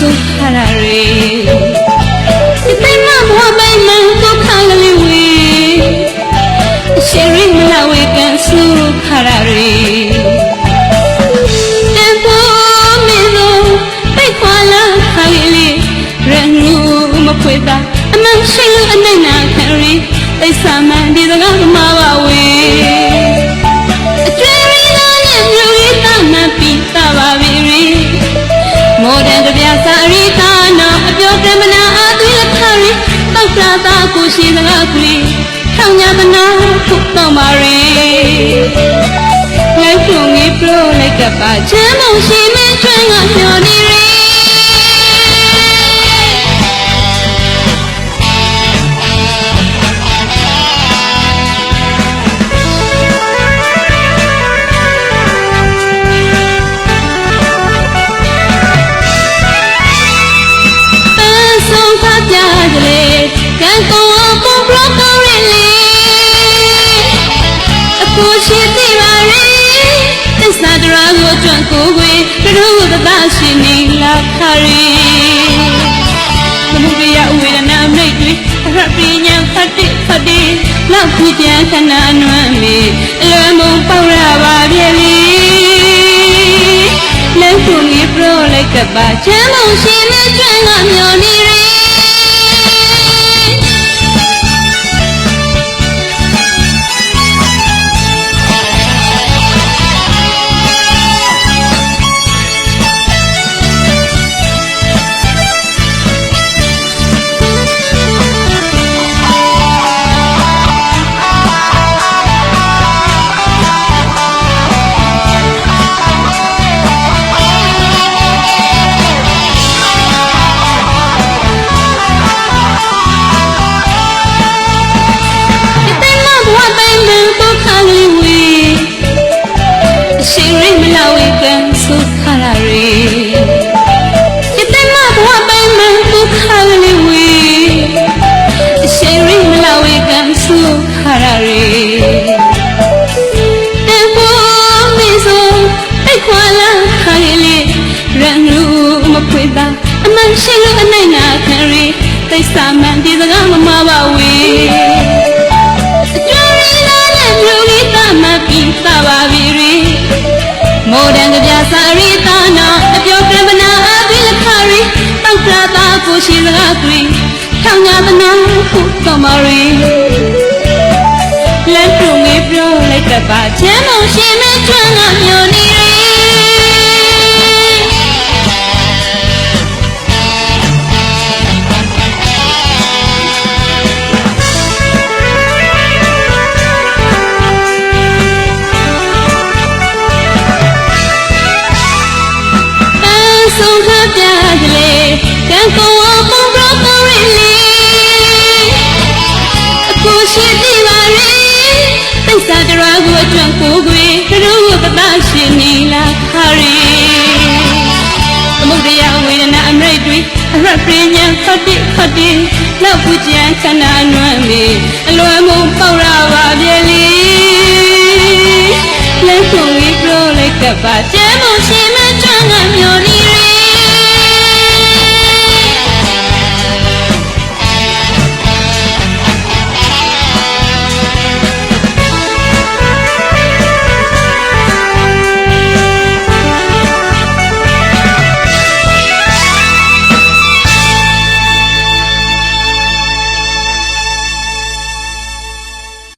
ဆုံးခါရရေဒီသိမဘဝမိုင်းမန်ကိုခါလလီဝေအရှင်ရင်းလာဝေကန်ဆူခါရရေတန်ဖို့မင်းတို့ပိတ်ခွာလာခါလီရန်ငူမဖွေတာအမှန်ရှိလို့အနိုင်နာခံရီသိစာမှန်ဒီစကားမှာ ကားကလေးထောင်ညာမနာခုတော့ပါရီငါ့ကိုငေးပလို့လိုက်ကပါချမ်းမုံရှိမင်းထွန်းကမျောနေရီ ကိုကြွန့်ကိုခွေတို့သတရှိနေလာခရီသမုဒယဝေဒနာမိတ်တွေအရပညာဖတ်တိဖတ်တိလောက်ခုကြံခဏအနွမ်းမေအလွယ်မုံပေါရပါပြေလီလက်ခုငေးပရောလိုက်ကပါချမ်းမုံရှိမကျွမ်းကမျောနေရီ မဖွေတာအမှန်ရှိလို့အနိုင်နာခံရီတိတ်စာမှန်ဒီစကားမမပါဝေအကျွေးရင်းသားနဲ့မြို့ကြီးတမပြီးသပါပြီရီမော်ဒန်ကြပြစာရီတာနာအပြောကမနာအပိလခရီတောက်တာတာကိုရှိစကားကွေထောင်ညာတနာခုတော်မရီလမ်းပြုံငေးပြောလိုက်ကပါချမ်းမုံရှင်မကျွမ်းက ရက်ပြင်းရင်ဖတ်တိဖတ်တိနောက်ဘူးကြံခဏနွမ်းမေအလွမ်းမုံပေါရပါပြေလီလက်ခုံကြီးပြောလိုက်ကပါကျဲမုံရှင်မကျွမ်းကမျော်